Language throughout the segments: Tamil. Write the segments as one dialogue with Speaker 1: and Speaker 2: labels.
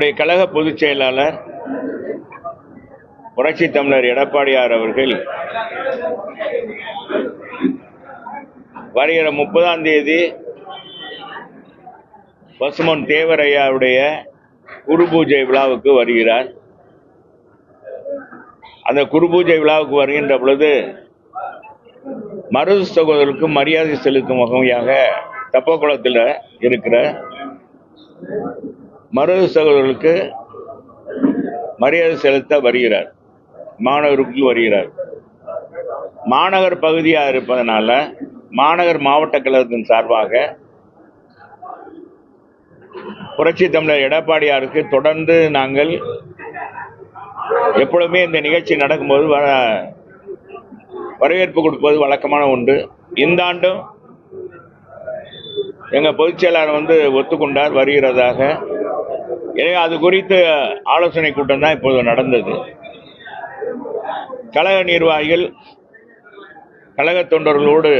Speaker 1: நம்முடைய கழக பொதுச் செயலாளர் புரட்சி தமிழர் எடப்பாடியார் அவர்கள் வருகிற முப்பதாம் தேதி பசுமன் தேவரையாவுடைய குரு பூஜை விழாவுக்கு வருகிறார். அந்த குரு பூஜை விழாவுக்கு வருகின்ற பொழுது மருது சகோதரருக்கு மரியாதை செலுத்தும் வகையாக தப்பக்குளத்தில் இருக்கிற மருது சகோதரர்களுக்கு மரியாதை செலுத்த வருகிறார். மாநகருக்கு வருகிறார். மாநகர் பகுதியாக இருப்பதனால மாநகர் மாவட்ட கழகத்தின் சார்பாக புரட்சி தமிழர் எடப்பாடியாருக்கு தொடர்ந்து நாங்கள் எப்பொழுதுமே இந்த நிகழ்ச்சி நடக்கும்போது வர வரவேற்பு கொடுப்பது வழக்கமான ஒன்று. இந்த ஆண்டும் எங்கள் பொதுச் செயலாளர் வந்து ஒத்துக்கொண்டார் வருகிறதாக எனவே அது குறித்து ஆலோசனை கூட்டம் தான் இப்போது நடந்தது. கழக நிர்வாகிகள் கழக தொண்டர்களோடு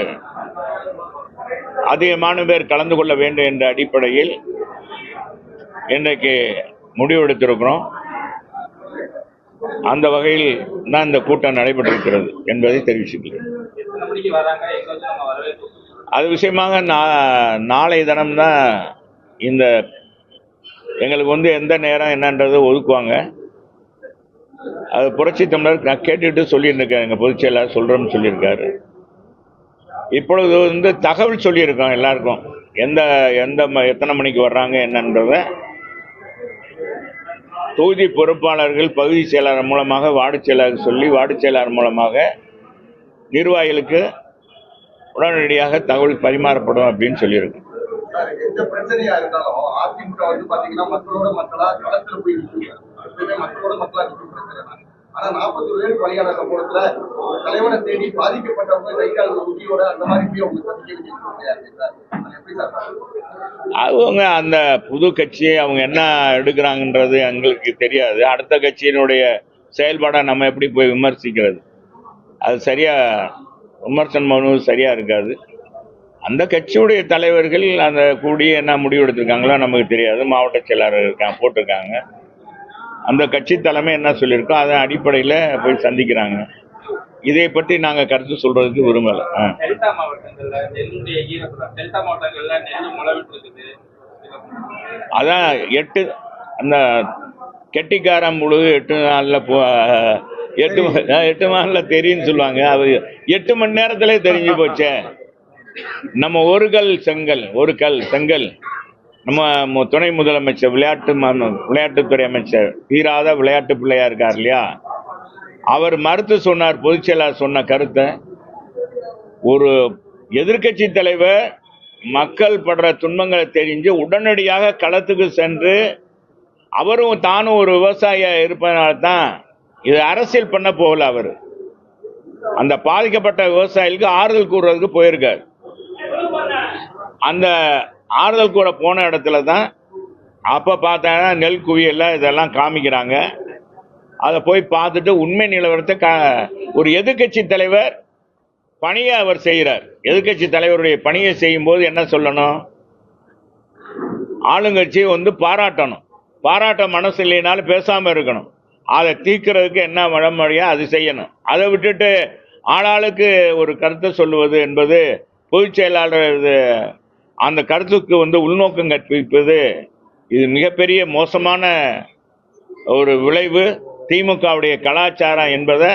Speaker 1: அதிகமான பேர் கலந்து கொள்ள வேண்டும் என்ற அடிப்படையில் இன்றைக்கு முடிவெடுத்திருக்கிறோம் அந்த வகையில் தான் இந்த கூட்டம் நடைபெற்றிருக்கிறது என்பதை தெரிவிச்சுக்கிறேன். அது விஷயமாக நாளை தினம்தான் இந்த எங்களுக்கு வந்து எந்த நேரம் என்னன்றதை ஒதுக்குவாங்க. அது புரட்சி தமிழர் நான் கேட்டுட்டு சொல்லியிருக்கேன். எங்கள் பொதுச் செயலாளர் சொல்கிறோம்னு சொல்லியிருக்காரு. இப்பொழுது வந்து தகவல் சொல்லியிருக்கோம் எல்லாருக்கும். எந்த எந்த ம- எத்தனை மணிக்கு வர்றாங்க என்னன்றத. தொகுதி பொறுப்பாளர்கள் பகுதி செயலாளர் மூலமாக வார்டு செயலாளர் சொல்லி வார்டு செயலாளர் மூலமாக நிர்வாகிகளுக்கு உடனடியாக தகவல் பரிமாறப்படும் அப்படின்னு
Speaker 2: சொல்லியிருக்கோம். எந்த பிரச்சனையா இருந்தாலும் அதிமுக வந்து பாத்தீங்கன்னா மக்களோட மக்களா களத்துல போய் நிற்குங்க எப்பயுமே மக்களோட மக்களா இருக்கும் பிரச்சனை. ஆனா நாற்பத்தி ஏழு பலியான சம்பவத்துல ஒரு தலைவனை தேடி பாதிக்கப்பட்டவங்க கை கால் உறுதியோட அந்த மாதிரி போய் அவங்க சந்திக்க வேண்டிய
Speaker 1: அவங்க அந்த புது கட்சி அவங்க என்ன எடுக்கிறாங்கன்றது எங்களுக்கு தெரியாது. அடுத்த கட்சியினுடைய செயல்பாடை நம்ம எப்படி போய் விமர்சிக்கிறது? அது சரியா விமர்சனம் பண்ணுவது சரியா இருக்காது. அந்த கட்சியுடைய தலைவர்கள் அந்த கூடி என்ன முடிவு எடுத்திருக்காங்களோ நமக்கு தெரியாது. மாவட்ட செயலாளர் இருக்காங்க போட்டிருக்காங்க. அந்த கட்சி தலைமை என்ன சொல்லியிருக்கோ அதன் அடிப்படையில் போய் சந்திக்கிறாங்க. இதை பற்றி நாங்கள் கருத்து சொல்றதுக்கு விரும்பலை.
Speaker 3: டெல்டா மாவட்டங்கள்ல நெல்லுடைய ஈரப்பதம் டெல்டா மாவட்டங்கள்ல நெல் முளைவிட்டு இருக்குது
Speaker 1: அதான் எட்டு அந்த கெட்டிக்காரன் முழு எட்டு நாளில் போ எட்டு எட்டு நாளில் தெரியும்னு சொல்லுவாங்க. அது எட்டு மணி நேரத்திலே தெரிஞ்சு போச்சே. நம்ம ஒரு கல் செங்கல் ஒரு கல் செங்கல். நம்ம துணை முதலமைச்சர் விளையாட்டு விளையாட்டுத்துறை அமைச்சர் தீராத விளையாட்டு பிள்ளையா இருக்கார் இல்லையா? அவர் மறுத்து சொன்னார் பொதுச்செயலாளர் சொன்ன கருத்தை. ஒரு எதிர்க்கட்சி தலைவர் மக்கள் படுற துன்பங்களை தெரிஞ்சு உடனடியாக களத்துக்கு சென்று அவரும் தானும் ஒரு விவசாயியா இருப்பதனால தான் இது அரசியல் பண்ண போகல அவர். அந்த பாதிக்கப்பட்ட விவசாயிகளுக்கு ஆறுதல் கூறுறதுக்கு போயிருக்கார். அந்த ஆறுதல் கூட போன இடத்துல தான் அப்போ பார்த்தாங்கன்னா நெல் குவியல்ல இதெல்லாம் காமிக்கிறாங்க. அதை போய் பார்த்துட்டு உண்மை நிலவரத்தை கா ஒரு எதிர்க்கட்சி தலைவர் பணியை அவர் செய்கிறார் எதிர்க்கட்சி தலைவருடைய பணியை செய்யும்போது என்ன சொல்லணும்? ஆளுங்கட்சியை வந்து பாராட்டணும். பாராட்ட மனசு இல்லைனாலும் பேசாமல் இருக்கணும். அதை தீர்க்கிறதுக்கு என்ன வழிமுறையோ அது செய்யணும். அதை விட்டுட்டு ஆளாளுக்கு ஒரு கருத்தை சொல்லுவது என்பது பொதுச் செயலாளர் இது அந்த கருத்துக்கு வந்து உள்நோக்கம் கற்பிப்பது இது மிகப்பெரிய மோசமான ஒரு விளைவு. திமுகவுடைய கலாச்சாரம் என்பதை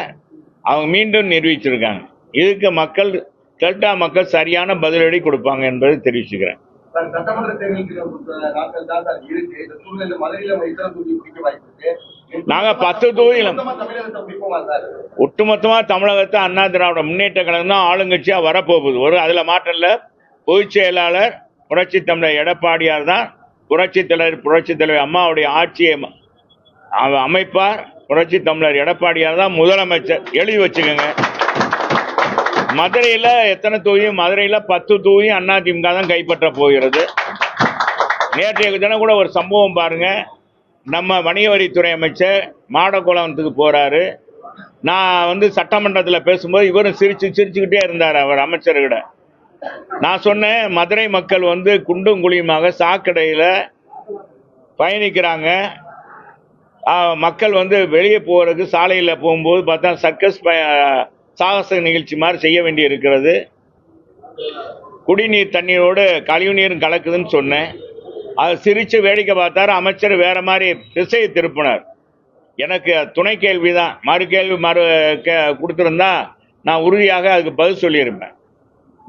Speaker 1: அவங்க மீண்டும் நிரூபிச்சிருக்காங்க. இதுக்கு மக்கள் டெல்டா மக்கள் சரியான பதிலடி கொடுப்பாங்க என்பதை தெரிவிச்சுக்கிறேன்.
Speaker 2: சார், சட்டமன்ற தேர்தலுக்கு ஒரு நாட்கள் தான் சார் இருக்கு. இந்த சூழ்நிலை மதுரையில நம்ம இத்தனை தொகுதி பிடிக்க வாய்ப்பு இருக்கு.
Speaker 1: நாங்க பத்து தொகுதியில ஒட்டுமொத்தமா தமிழகத்தை அண்ணா திராவிட முன்னேற்ற கழகம் தான் ஆளுங்கட்சியா வரப்போகுது. ஒரு அதுல மாற்றம் இல்ல. பொதுச் செயலாளர் புரட்சி தமிழர் எடப்பாடியார் தான் புரட்சி தலைவர் புரட்சி தலைவர் அம்மாவுடைய ஆட்சியை அவ- அமைப்பார். புரட்சி தமிழர் எடப்பாடியார் தான் முதலமைச்சர். எழுதி வச்சுக்கோங்க. மதுரையில் எத்தனை தொகுதி மதுரையில் பத்து தொகுதி அதிமுக தான் கைப்பற்ற போகிறது. நேற்றைய தினம் கூட ஒரு சம்பவம் பாருங்க. நம்ம வணிக வரித்துறை அமைச்சர் மாடக்குளத்துக்கு போறாரு. நான் வந்து சட்டமன்றத்தில் பேசும்போது இவரும் சிரிச்சு சிரிச்சுக்கிட்டே இருந்தார் அவர் அமைச்சர்கிட்ட. நான் சொன்னேன் மதுரை மக்கள் வந்து குண்டும் குழியுமாக சாக்கடையில் பயணிக்கிறாங்க. மக்கள் வந்து வெளியே போகிறதுக்கு சாலையில் போகும்போது பார்த்தா சர்க்கஸ் ப சாகச நிகழ்ச்சி மாதிரி செய்ய வேண்டி இருக்கிறது குடிநீர் தண்ணீரோடு கழிவுநீரும் கலக்குதுன்னு சொன்னேன். அதை சிரித்து வேடிக்கை பார்த்தாரு. அமைச்சர் வேறு மாதிரி திசையை திருப்பினார். எனக்கு துணை கேள்வி தான் மறு கேள்வி மறு கே கொடுத்துருந்தா நான் உறுதியாக அதுக்கு பதில் சொல்லியிருப்பேன்.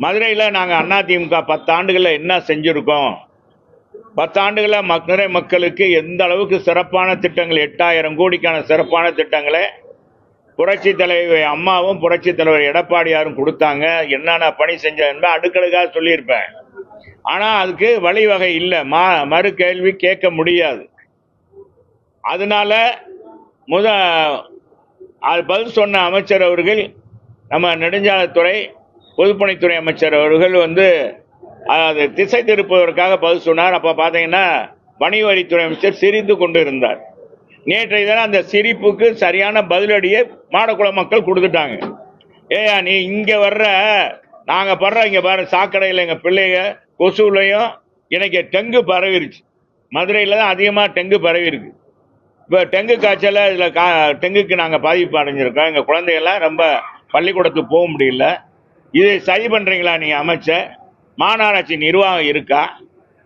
Speaker 1: மதுரையில் நாங்கள் அதிமுக பத்தாண்டுகளில் என்ன செஞ்சுருக்கோம்? பத்தாண்டுகளில் மதுரை மக்களுக்கு எந்த அளவுக்கு சிறப்பான திட்டங்கள் எட்டாயிரம் கோடிக்கான சிறப்பான திட்டங்களை புரட்சி தலைவர் அம்மாவும் புரட்சி தலைவர் எடப்பாடியாரும் கொடுத்தாங்க. என்னென்ன பணி செஞ்சதுன்னு அடுக்கடுக்காக சொல்லியிருப்பேன். ஆனால் அதுக்கு வழிவகை இல்லை. மா மறு கேள்வி கேட்க முடியாது. அதனால முத அது பதில் சொன்ன அமைச்சர் அவர்கள் நம்ம நெடுஞ்சாலைத்துறை பொதுப்பணித்துறை அமைச்சர் அவர்கள் வந்து அது திசை திருப்புவதற்காக பதில் சொன்னார். அப்போ பார்த்தீங்கன்னா வணிகவரித்துறை அமைச்சர் சிரித்து கொண்டு இருந்தார் நேற்றைய தினம் அந்த சிரிப்புக்கு சரியான பதிலடியை மாடக்குள மக்கள் கொடுத்துட்டாங்க. ஏயா நீ இங்கே வர்ற நாங்கள் படுற இங்கே பாரு சாக்கடையில் எங்கள் பிள்ளைங்க கொசுலையும் இன்னைக்கு டெங்கு பரவிருச்சு. மதுரையில் தான் அதிகமாக டெங்கு பரவிருக்கு இப்போ டெங்கு காய்ச்சல இதில் கா டெங்குக்கு நாங்கள் பாதிப்பு அடைஞ்சிருக்கோம். எங்கள் குழந்தைகள்லாம் ரொம்ப பள்ளிக்கூடத்துக்கு போக முடியல. இதை சரி பண்ணுறீங்களா நீங்கள் அமைச்சர் மாநகராட்சி நிர்வாகம் இருக்கா?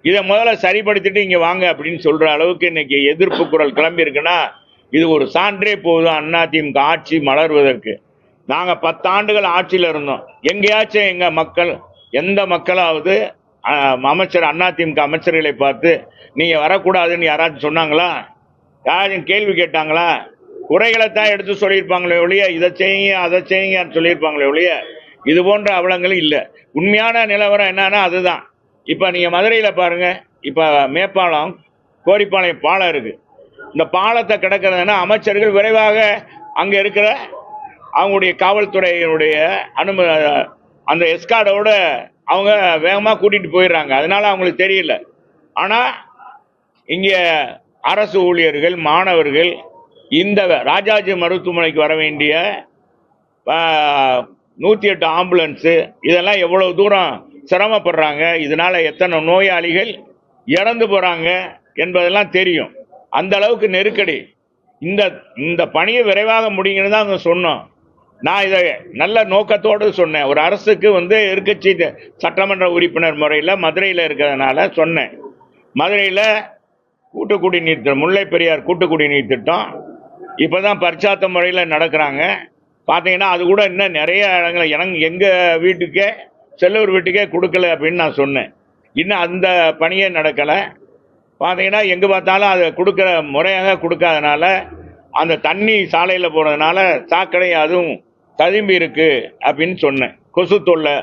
Speaker 1: இதை முதல்ல சரிப்படுத்திட்டு இங்கே வாங்க அப்படின்னு சொல்கிற அளவுக்கு இன்னைக்கு எதிர்ப்பு குரல் கிளம்பி இருக்குன்னா இது ஒரு சான்றே போதும் அதிமுக ஆட்சி மலர்வதற்கு. நாங்கள் பத்தாண்டுகள் ஆட்சியில் இருந்தோம். எங்கேயாச்சும் எங்கள் மக்கள் எந்த மக்களாவது அமைச்சர் அதிமுக அமைச்சர்களை பார்த்து நீங்கள் வரக்கூடாதுன்னு யாராச்சும் சொன்னாங்களா? யாராச்சும் கேள்வி கேட்டாங்களா? குறைகளை தான் எடுத்து சொல்லியிருப்பாங்களே ஒழிய இதை செய்யுங்க அதை செய்யுங்கன்னு சொல்லியிருப்பாங்களே ஒழிய இது போன்ற அவலங்கள் இல்லை. உண்மையான நிலவரம் என்னன்னா அதுதான். இப்போ நீங்கள் மதுரையில் பாருங்கள் இப்போ மேப்பாலம் கோரிப்பாளையம் பாலம் இருக்குது இந்த பாலத்தை கிடக்கிறதுனா அமைச்சர்கள் விரைவாக அங்கே இருக்கிற அவங்களுடைய காவல்துறையினுடைய அனும அந்த எஸ்கார்டோட அவங்க வேகமாக கூட்டிகிட்டு போயிடுறாங்க. அதனால் அவங்களுக்கு தெரியல. ஆனால் இங்கே அரசு ஊழியர்கள் மாணவர்கள் இந்த ராஜாஜி மருத்துவமனைக்கு வர வேண்டிய நூற்றி எட்டு ஆம்புலன்ஸு இதெல்லாம் எவ்வளோ தூரம் சிரமப்படுறாங்க இதனால் எத்தனை நோயாளிகள் இறந்து போகிறாங்க என்பதெல்லாம் தெரியும். அந்த அளவுக்கு நெருக்கடி. இந்த இந்த பணியை விரைவாக முடிங்கன்னு தான் அவங்க சொன்னோம். நான் இதை நல்ல நோக்கத்தோடு சொன்னேன். ஒரு அரசுக்கு வந்து எதிர்க்கட்சி சட்டமன்ற உறுப்பினர் முறையில் மதுரையில் இருக்கிறதுனால சொன்னேன். மதுரையில் கூட்டு குடிநீர் முல்லை பெரியார் கூட்டு குடிநீர் திட்டம் இப்போ தான் பரிச்சாத்த முறையில் நடக்கிறாங்க. பார்த்தீங்கன்னா அது கூட இன்னும் நிறைய இடங்கள் எனக்கு எங்கள் வீட்டுக்கே செல்லூர் வீட்டுக்கே கொடுக்கல அப்படின்னு நான் சொன்னேன். இன்னும் அந்த பணியே நடக்கலை. பார்த்தீங்கன்னா எங்கே பார்த்தாலும் அதை கொடுக்குற முறையாக கொடுக்காதனால அந்த தண்ணி சாலையில் போகிறதுனால சாக்கடை அதுவும் ததும்பி இருக்குது அப்படின்னு சொன்னேன். கொசு தொல்லை.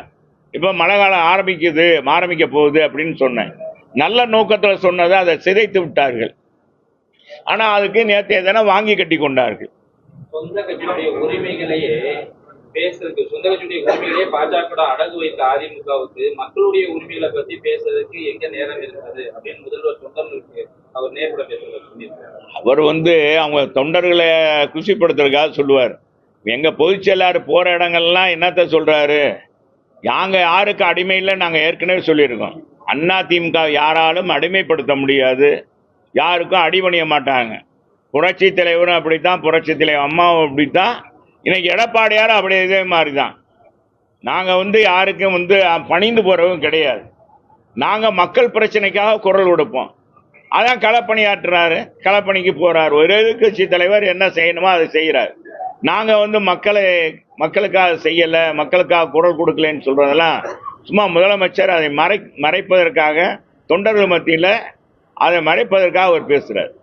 Speaker 1: இப்போ மழை காலம் ஆரம்பிக்குது ஆரம்பிக்க போகுது அப்படின்னு சொன்னேன். நல்ல நோக்கத்தில் சொன்னதை அதை சிதைத்து விட்டார்கள். ஆனால் அதுக்கு நேற்றைய தினம் வாங்கி கட்டி கொண்டார்கள்.
Speaker 3: சொந்த கட்சியுடைய உரிமைகளையே பேசுறதுக்கு சொந்த கட்சியுடைய உரிமைகளையே பாஜக அடகு வைத்த அதிமுகவுக்கு மக்களுடைய உரிமைகளை பத்தி பேசுறதுக்கு எங்க நேரம் இருக்கிறது அப்படின்னு முதல்வர் தொண்டர்களுக்கு அவர் நேர்பட பேசுறாரு
Speaker 1: அவர் வந்து அவங்க தொண்டர்களை குஷிப்படுத்துறதுக்காக சொல்லுவார். எங்க பொதுச் செயலாளர் போற இடங்கள்லாம் என்னத்த சொல்றாரு? நாங்க யாருக்கு அடிமை இல்லை நாங்க ஏற்கனவே சொல்லியிருக்கோம். அண்ணா திமுக யாராலும் அடிமைப்படுத்த முடியாது. யாருக்கும் அடிபணிய மாட்டாங்க. புரட்சி தலைவரும் அப்படித்தான் புரட்சி தலைவர் அம்மாவும் அப்படித்தான். இன்னைக்கு எடப்பாடியாரும் அப்படி இதே மாதிரி தான் நாங்கள் வந்து யாருக்கும் வந்து பணிந்து போகிறவும் கிடையாது. நாங்கள் மக்கள் பிரச்சனைக்காக குரல் கொடுப்போம். அதான் களப்பணியாற்றுறாரு களப்பணிக்கு போகிறார் ஒரு எதிர்க்கட்சி தலைவர் என்ன செய்யணுமோ அதை செய்கிறார் நாங்கள் வந்து மக்களை மக்களுக்காக செய்யலை மக்களுக்காக குரல் கொடுக்கலன்னு சொல்கிறதெல்லாம் சும்மா முதலமைச்சர் அதை மறை மறைப்பதற்காக தொண்டர்கள் மத்தியில் அதை மறைப்பதற்காக அவர் பேசுகிறார்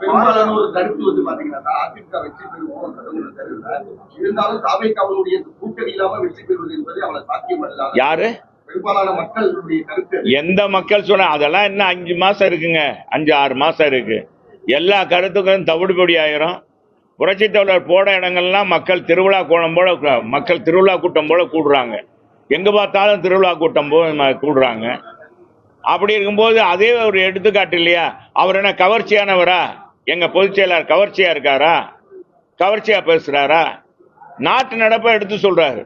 Speaker 2: பெரும்பாலான ஒரு கருத்து வந்து பாத்தீங்கன்னா அதிமுக வெற்றி பெறுவோம் கடவுள் தெரியல. இருந்தாலும் தாவேக்காவனுடைய கூட்டணி இல்லாம வெற்றி பெறுவது என்பது அவளை சாத்தியமல்ல
Speaker 1: யாரு?
Speaker 2: பெரும்பாலான மக்களுடைய கருத்து
Speaker 1: எந்த மக்கள் சொன்ன அதெல்லாம் இன்னும் அஞ்சு மாசம் இருக்குங்க. அஞ்சு ஆறு மாசம் இருக்கு. எல்லா கருத்துக்களும் தவிடுபடி ஆயிரும். புரட்சி தலைவர் போட இடங்கள்லாம் மக்கள் திருவிழா கோலம் போல மக்கள் திருவிழா கூட்டம் போல கூடுறாங்க. எங்க பார்த்தாலும் திருவிழா கூட்டம் போல கூடுறாங்க. அப்படி இருக்கும்போது அதே ஒரு எடுத்துக்காட்டு இல்லையா? அவர் என்ன கவர்ச்சியானவரா? எங்க பொதுச் செயலாளர் கவர்ச்சியா இருக்காரா? கவர்ச்சியா பேசுறாரா? நாட்டு நடப்பை எடுத்து சொல்றாரு.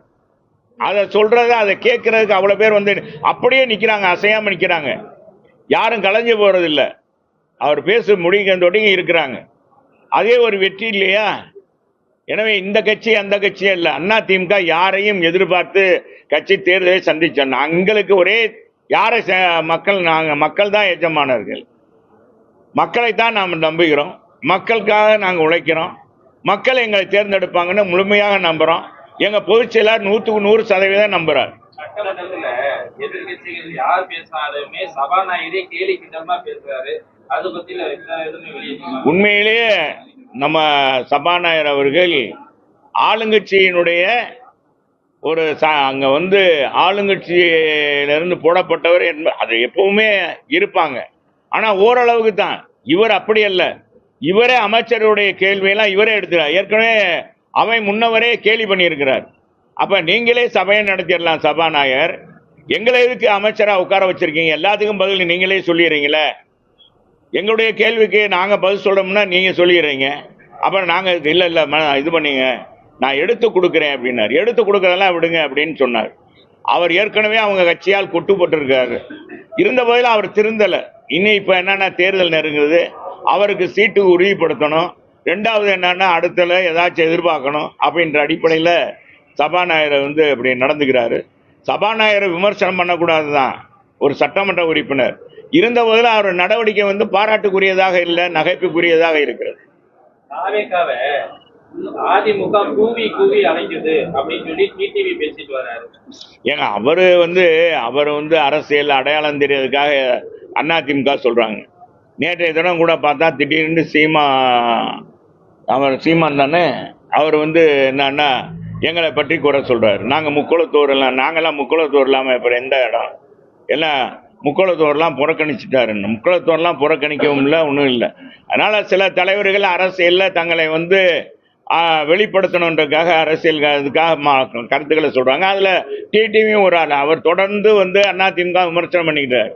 Speaker 1: அதை சொல்றத அதை கேட்கறதுக்கு அவ்வளவு பேர் வந்து அப்படியே நிக்கிறாங்க அசையாம நிக்கிறாங்க. யாரும் கலைஞ்சு போகிறதில்ல அவர் பேச முடிங்க தொட்டிங்க இருக்கிறாங்க. அதே ஒரு வெற்றி இல்லையா? எனவே இந்த கட்சி அந்த கட்சியே இல்லை. அண்ணா திமுக யாரையும் எதிர்பார்த்து கட்சி தேர்தலை சந்திச்சோம். எங்களுக்கு ஒரே யாரை மக்கள் நாங்க மக்கள் தான் எஜமானர்கள். மக்களை தான் நாம் நம்புகிறோம். மக்களுக்காக நாங்கள் உழைக்கிறோம். மக்கள் எங்களை தேர்ந்தெடுப்பாங்கன்னு முழுமையாக நம்புறோம். எங்க பொதுச் செயலாளர் நூற்றுக்கு நூறு சதவீதம் நம்புறார்.
Speaker 3: சட்டமன்றத்துல எதிர்கட்சிகள் யார் பேசினாலுமே சபாநாயகரே கேலி கிண்டமா பேசுறாரு. அது பத்தி எந்த எதுவுமே வெளியே சொல்ல
Speaker 1: உண்மையிலேயே நம்ம சபாநாயகர் அவர்கள் ஆளுங்கட்சியினுடைய ஒரு சா அங்கே வந்து ஆளுங்கட்சியிலிருந்து போடப்பட்டவர் என்ப அது எப்பவுமே இருப்பாங்க. ஆனால் ஓரளவுக்கு தான். இவர் அப்படி அல்ல. இவரே அமைச்சருடைய கேள்வியெல்லாம் இவரே எடுத்துறார் ஏற்கனவே அவை முன்னவரே கேலி பண்ணியிருக்கிறார். அப்போ நீங்களே சபையை நடத்திடலாம் சபாநாயகர். எங்களை எதுக்கு அமைச்சராக உட்கார வச்சுருக்கீங்க? எல்லாத்துக்கும் பதில் நீங்களே சொல்லிடுறீங்களே. எங்களுடைய கேள்விக்கு நாங்கள் பதில் சொல்கிறோம்னா நீங்கள் சொல்லிடுறீங்க. அப்புறம் நாங்கள் இல்லை இல்லை இது பண்ணிங்க. நான் எடுத்து கொடுக்குறேன் அப்படின்னார். எடுத்து கொடுக்குறதெல்லாம் விடுங்க அப்படின்னு சொன்னார். அவர் ஏற்கனவே அவங்க கட்சியால் கொட்டுப்பட்டிருக்காரு இருந்த போதிலும் அவர் திருந்தலை. இன்னும் இப்போ என்னென்னா தேர்தல் நெருங்குது. அவருக்கு சீட்டு உறுதிப்படுத்தணும். ரெண்டாவது என்னன்னா அடுத்தல ஏதாச்சும் எதிர்பார்க்கணும் அப்படின்ற அடிப்படையில் சபாநாயகர் வந்து அப்படி நடந்துக்கிறாரு. சபாநாயகரை விமர்சனம் பண்ணக்கூடாது தான் ஒரு சட்டமன்ற உறுப்பினர். இருந்த போதில் அவர் நடவடிக்கை வந்து பாராட்டுக்குரியதாக இல்லை நகைப்புக்குரியதாக இருக்கிறது.
Speaker 3: அதிமுக கூவி கூவி அழைக்குது அப்படின்னு சொல்லி டிடிவி பேசிட்டு வர்றாரு
Speaker 1: ஏங்க அவர் வந்து அவர் வந்து அரசியல் அடையாளம் தெரியறதுக்காக அதிமுக சொல்றாங்க. நேற்றைய தினம் கூட பார்த்தா திடீர்னு சீமா அவர் சீமான் தானே அவர் வந்து என்னன்னா எங்களை பற்றி குறை சொல்றாரு. நாங்கள் முக்குளத்தோர் எல்லாம் நாங்கெல்லாம் முக்குளத்தோர் இல்லாமல் இப்போ எந்த இடம்? எல்லாம் முக்குளத்தோர்லாம் புறக்கணிச்சிட்டாருன்னு முக்குளத்தோர்லாம் புறக்கணிக்கவும் இல்லை ஒன்றும் இல்லை. அதனால சில தலைவர்கள் அரசியலில் தங்களை வந்து வெளிப்படுத்தணுன்றதுக்காக அரசியல் இதுக்காக கருத்துக்களை சொல்றாங்க. அதுல டிடிவியும் ஒரு ஆள். அவர் தொடர்ந்து வந்து அதிமுக விமர்சனம் பண்ணிக்கிட்டார்.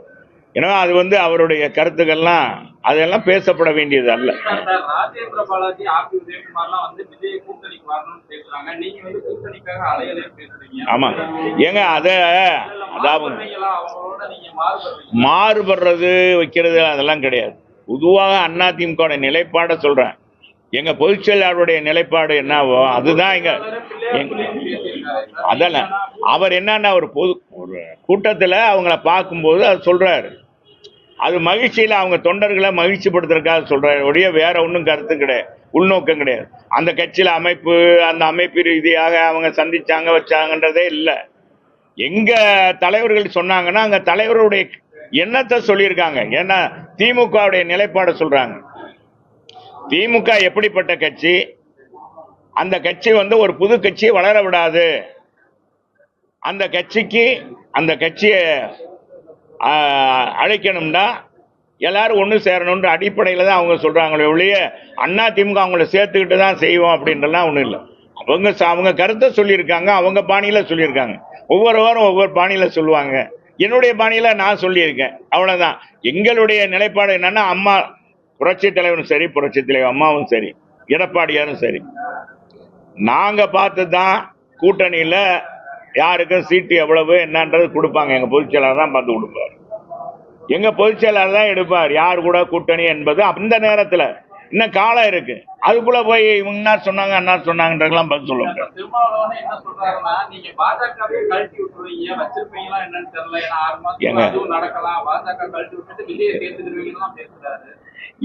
Speaker 1: எனவே அது வந்து அவருடைய கருத்துக்கள்லாம் அதெல்லாம் பேசப்பட வேண்டியது அல்ல.
Speaker 3: சார், ராஜேந்திர பாலாஜி ஆபி உதயகுமார்லாம் வந்து விஜய் கூட்டணிக்கு வரணும்னு பேசுறாங்க. நீங்க வந்து கூட்டணிக்காக அலையலே பேசுறீங்க.
Speaker 1: ஆமா. ஏங்க அத அதாவது மாறுபடுறது வைக்கிறது அதெல்லாம் கிடையாது. பொதுவாக அதிமுக நிலைப்பாடை சொல்றேன். எங்க பொதுச் செயலாளருடைய நிலைப்பாடு என்னவோ அதுதான் எங்க அதல்ல அதெல்லாம் அவர் என்னன்னா ஒரு பொது ஒரு கூட்டத்தில் அவங்கள பார்க்கும்போது அது சொல்றாரு. அது மகிழ்ச்சியில் அவங்க தொண்டர்களை மகிழ்ச்சிப்படுத்துறதுக்காக சொல்றாரு. ஒழிய வேற ஒன்றும் கருத்து கிடையாது. உள்நோக்கம் கிடையாது. அந்த கட்சியில் அமைப்பு அந்த அமைப்பு ரீதியாக அவங்க சந்திச்சாங்க வச்சாங்கன்றதே இல்லை. எங்க தலைவர்கள் சொன்னாங்கன்னா அங்க தலைவருடைய எண்ணத்தை சொல்லியிருக்காங்க. ஏன்னா திமுகவுடைய நிலைப்பாடை சொல்றாங்க. திமுக எப்படிப்பட்ட கட்சி? அந்த கட்சி வந்து ஒரு புது கட்சியை வளர விடாது. அந்த கட்சிக்கு அந்த கட்சியை அழைக்கணும்னா எல்லாரும் ஒன்று சேரணுன்ற அடிப்படையில் தான் அவங்க சொல்கிறாங்களே ஒழிய அண்ணா திமுக அவங்கள சேர்த்துக்கிட்டு தான் செய்வோம் அப்படின்றலாம் ஒன்றும் இல்லை. அவங்க அவங்க கருத்தை சொல்லியிருக்காங்க அவங்க பாணியில் சொல்லியிருக்காங்க. ஒவ்வொரு வாரம் ஒவ்வொரு பாணியில் சொல்லுவாங்க. என்னுடைய பாணியில் நான் சொல்லியிருக்கேன். அவ்வளோதான் எங்களுடைய நிலைப்பாடு என்னென்னா அம்மா புரட்சி தலைவரும் சரி புரட்சி தலைவர் அம்மாவும் சரி எடப்பாடியாரும் சரி. நாங்கள் பார்த்து தான் கூட்டணியில் யாருக்கும் சீட்டு எவ்வளவு என்னன்றது கொடுப்பாங்க. எங்கள் பொதுச் செயலாளர் தான் பார்த்து கொடுப்பார். எங்கள் பொதுச் செயலாளர் தான் எடுப்பார். யார் கூட கூட்டணி என்பது அந்த நேரத்தில் இன்னும் காலம் இருக்கு. அதுக்குள்ள போய் இவங்க என்ன சொன்னாங்க என்ன சொன்னாங்கன்றதெல்லாம் பதில் சொல்ல முடியாது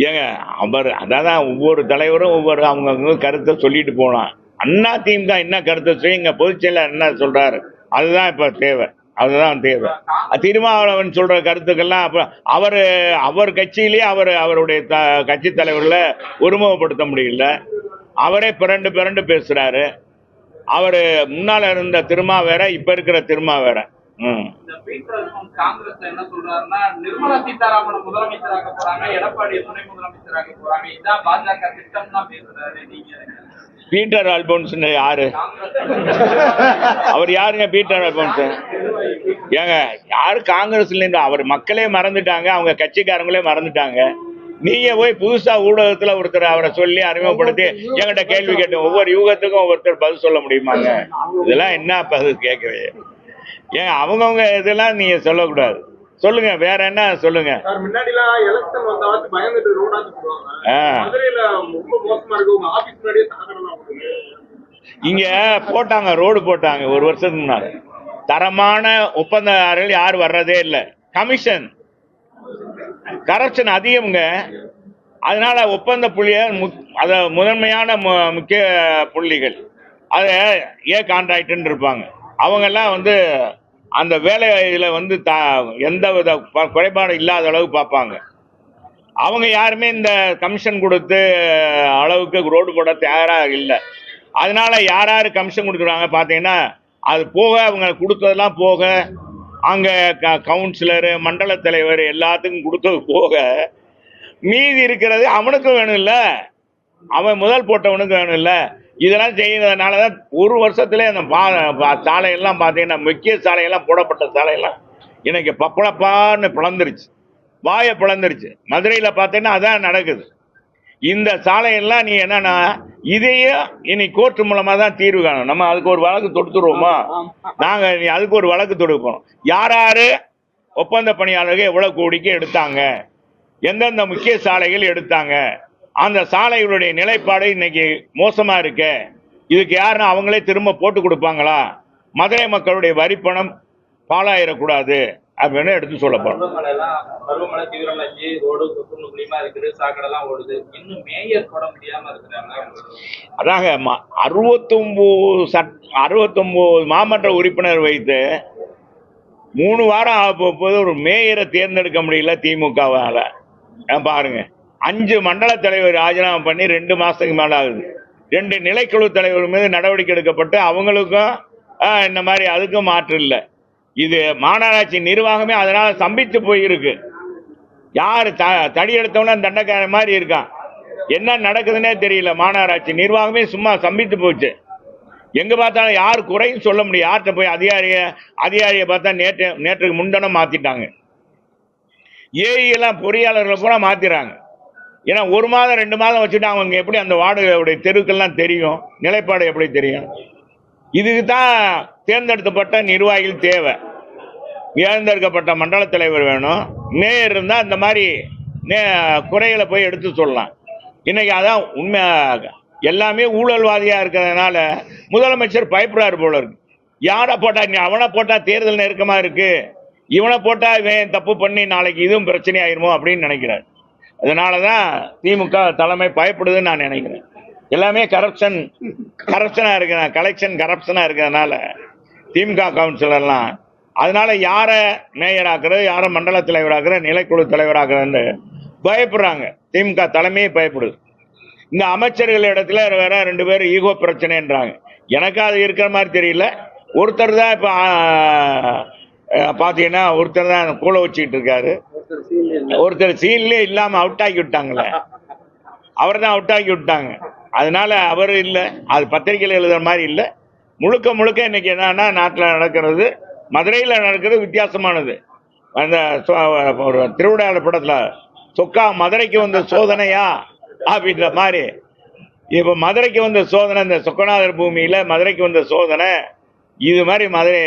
Speaker 1: ஏங்க. அவர் அதான் ஒவ்வொரு தலைவரும் ஒவ்வொரு அவங்கவுங்க கருத்தை சொல்லிட்டு போகலாம் அண்ணா திமுக என்ன கருத்தை சொல்லி எங்க பொதுச் செயலர் என்ன சொல்றாரு? அதுதான் இப்ப தேவை. அதுதான் தேவை. திருமாவளவன் சொல்ற கருத்துக்கெல்லாம் அப்ப அவர் அவர் கட்சியிலேயே அவர் அவருடைய த கட்சி தலைவர்களை ஒருமுகப்படுத்த முடியல. அவரே பிறண்டு பிறண்டு பேசுறாரு. அவர் முன்னால இருந்த திருமா வேற இப்ப இருக்கிற திருமா வேற.
Speaker 3: இந்த பீட்டர் காங்கிரஸ்ல என்ன சொல்றாருன்னா நிர்மலா சீதாராமன் முதலமைச்சராக போறாங்க எடப்பாடி துணை முதலமைச்சராக போறாங்க. இதான் பாஜக திட்டம் தான் பேசுறாரு நீங்க.
Speaker 1: பீட்டர் ஆல்போன்ஸ் யாரு?
Speaker 3: காங்கிரஸ்.
Speaker 1: அவர் யாருங்க பீட்டர் அல்போன்ஸ் ஏங்க யாரு காங்கிரஸ்ல இருந்து? அவர் மக்களே மறந்துட்டாங்க அவங்க கட்சிக்காரங்களே மறந்துட்டாங்க. நீங்க போய் புதுசா ஊடகத்துல ஒருத்தர் அவரை சொல்லி அறிமுகப்படுத்தி என்கிட்ட கேள்வி கேட்டு ஒவ்வொரு யூகத்துக்கும் ஒவ்வொருத்தர் பதில் சொல்ல முடியுமாங்க? இதெல்லாம் என்ன பதில் கேட்கவே ஏங்க அவங்கவுங்க இதெல்லாம் நீங்க சொல்லக்கூடாது. சொல்லுங்க வேற என்ன சொல்லுங்க? இங்க போட்டாங்க ரோடு போட்டாங்க ஒரு வருஷத்துக்கு முன்னாடி தரமான ஒப்பந்ததாரர்கள் யாரும் வர்றதே இல்லை. கமிஷன் கரப்ஷன் அதிகம்ங்க. அதனால ஒப்பந்த புள்ளிய அத முதன்மையான முக்கிய புள்ளிகள். அதை ஏ கான்ட்ராக்ட்னு இருப்பாங்க. அவங்கெல்லாம் வந்து அந்த வேலையில் வந்து த எந்த வித குறைபாடும் இல்லாத அளவு பார்ப்பாங்க. அவங்க யாருமே இந்த கமிஷன் கொடுத்து அளவுக்கு ரோடு போட தயாராக இல்லை. அதனால யார் யார் கமிஷன் கொடுக்குறாங்க பார்த்தீங்கன்னா அது போக அவங்க கொடுத்ததெல்லாம் போக அங்கே க கவுன்சிலரு மண்டல தலைவர் எல்லாத்துக்கும் கொடுத்தது போக மீதி இருக்கிறது அவனுக்கும் வேணும்ல. அவன் முதல் போட்டவனுக்கு வேணும்ல. இதெல்லாம் செய்யறதுனால தான் ஒரு வருஷத்துல அந்த சாலையெல்லாம் பார்த்தீங்கன்னா முக்கிய சாலையெல்லாம் போடப்பட்ட சாலையெல்லாம் இன்னைக்கு பப்பளப்பான்னு பிளந்துருச்சு. வாயை பிளந்துருச்சு. மதுரையில் பார்த்தீங்கன்னா அதான் நடக்குது. இந்த சாலையெல்லாம் நீ என்னன்னா இதையும் இனி கோர்ட் மூலமா தான் தீர்வு காணும். நம்ம அதுக்கு ஒரு வழக்கு தொடுத்துருவோமா? நாங்க இனி அதுக்கு ஒரு வழக்கு தொடுப்போம் யார் யாரு? ஒப்பந்த பணியாளர்கள் எவ்வளவு கோடிக்கு எடுத்தாங்க? எந்தெந்த முக்கிய சாலைகள் எடுத்தாங்க? அந்த சாலைகளுடைய நிலைப்பாடு இன்னைக்கு மோசமா இருக்கு. இதுக்கு யாருன்னா அவங்களே திரும்ப போட்டு கொடுப்பாங்களா? மதுரை மக்களுடைய வரிப்பணம் பாழாயிடக்கூடாது அப்படின்னு எடுத்து சொல்லப்படும்
Speaker 3: பருவமழை தீவிரமாச்சு ரோடு குண்டு குழியுமா இருக்குது சாக்கடை எல்லாம் ஓடுது. இன்னும் மேயர் போட முடியாம இருக்கிறாங்க
Speaker 1: அதாங்க அறுபத்தொம்போது சட் அறுபத்தொம்போது மாமன்ற உறுப்பினர் வைத்து மூணு வாரம் ஆக போகும்போது ஒரு மேயரை தேர்ந்தெடுக்க முடியல திமுகவால. பாருங்க. அஞ்சு மண்டல தலைவர் ராஜினாமா பண்ணி ரெண்டு மாசத்துக்கு மேல ஆகுது. ரெண்டு நிலைக்குழு தலைவர் மீது நடவடிக்கை எடுக்கப்பட்டு அவங்களுக்கும் இந்த மாதிரி அதுக்கும் மாற்று இல்லை. இது மாநகராட்சி நிர்வாகமே அதனால சம்பித்து போயிருக்கு. யார் த தடி எடுத்தவன தண்டக்கார மாதிரி இருக்கான். என்ன நடக்குதுன்னே தெரியல. மாநகராட்சி நிர்வாகமே சும்மா சம்பித்து போச்சு. எங்க பார்த்தாலும் யார் குறையும் சொல்ல முடியும் யார்கிட்ட போய் அதிகாரிய அதிகாரியை பார்த்தா நேற்று நேற்றுக்கு முன்தனம் மாத்திட்டாங்க. ஏஐ எல்லாம் பொறியாளர்களை பூரா மாத்திறாங்க ஏன்னா ஒரு மாதம் ரெண்டு மாதம் வச்சுட்டு அவங்க எப்படி அந்த வார்டுகளுடைய தெருக்கெல்லாம் தெரியும்? நிலைப்பாடு எப்படி தெரியும்? இதுக்கு தான் தேர்ந்தெடுக்கப்பட்ட நிர்வாகிகள் தேவை. தேர்ந்தெடுக்கப்பட்ட மண்டல தலைவர் வேணும். மேயர் இருந்தால் இந்த மாதிரி நே குறைகளை போய் எடுத்து சொல்லலாம். இன்னைக்கு அதான் உண்மை. எல்லாமே ஊழல்வாதியாக இருக்கிறதுனால முதலமைச்சர் பயப்படுறாரு போல இருக்கு. யாரை போட்டா நீ அவனை போட்டால் தேர்தல் நெருக்கமாக இருக்கு. இவனை போட்டால் இவன் தப்பு பண்ணி நாளைக்கு இதுவும் பிரச்சனை ஆயிருமோ அப்படின்னு நினைக்கிறார். அதனால தான் திமுக தலைமை பயப்படுதுன்னு நான் நினைக்கிறேன். எல்லாமே கரப்ஷன் கரப்ஷனாக இருக்கிற கலெக்ஷன் கரப்ஷனாக இருக்கிறதுனால திமுக கவுன்சிலர்லாம் அதனால யாரை மேயராக்குறது யாரை மண்டல தலைவராக்குற நிலைக்குழு தலைவராக்குறதுன்னு பயப்படுறாங்க. திமுக தலைமையே பயப்படுது. இந்த அமைச்சர்கள் இடத்துல வேற ரெண்டு பேர் ஈகோ பிரச்சனைன்றாங்க. எனக்கு அது இருக்கிற மாதிரி தெரியல. ஒருத்தர் தான் இப்போ பார்த்தீங்கன்னா ஒருத்தர் தான் கூல வச்சுக்கிட்டு இருக்காரு. ஒருத்தர் சீன்லேயே இல்லாமல் அவுட் ஆக்கி விட்டாங்களே அவர் தான் அவுட் ஆக்கி விட்டாங்க. அதனால அவர் இல்லை. அது பத்திரிகையில் எழுதுற மாதிரி இல்லை. முழுக்க முழுக்க இன்னைக்கு என்னன்னா நாட்டில் நடக்கிறது மதுரையில் நடக்கிறது வித்தியாசமானது. அந்த ஒரு திருவிழாவில் படத்தில் சொக்கா மதுரைக்கு வந்த சோதனையா? அப்படின்ற மாதிரி. இப்போ மதுரைக்கு வந்த சோதனை இந்த சொக்கநாதர் பூமியில் மதுரைக்கு வந்த சோதனை இது மாதிரி மதுரை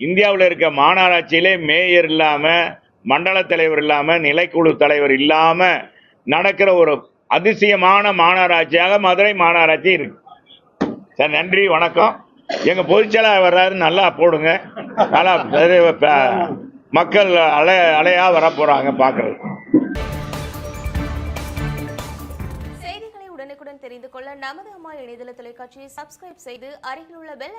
Speaker 1: இந்தியாவில் இருக்க மாநகராட்சியிலே மேயர் இல்லாமல் மண்டல தலைவர் இல்லாமல் நிலைக்குழு தலைவர் இல்லாமல் நடக்கிற ஒரு அதிசயமான மாநகராட்சியாக மதுரை மாநகராட்சி இருக்கு. சார் நன்றி வணக்கம். எங்கள் பொதுச்செயலாளர் வர்றாரு நல்லா போடுங்க. நல்லா மக்கள் அலை அலையாக வர போகிறாங்க பார்க்குறது
Speaker 4: செய்திகளை உடனுக்குடன் தெரிந்து கொள்ள நமது அம்மா இணையதள தொலைக்காட்சியை சப்ஸ்கிரைப் செய்து அருகில் உள்ள பெல்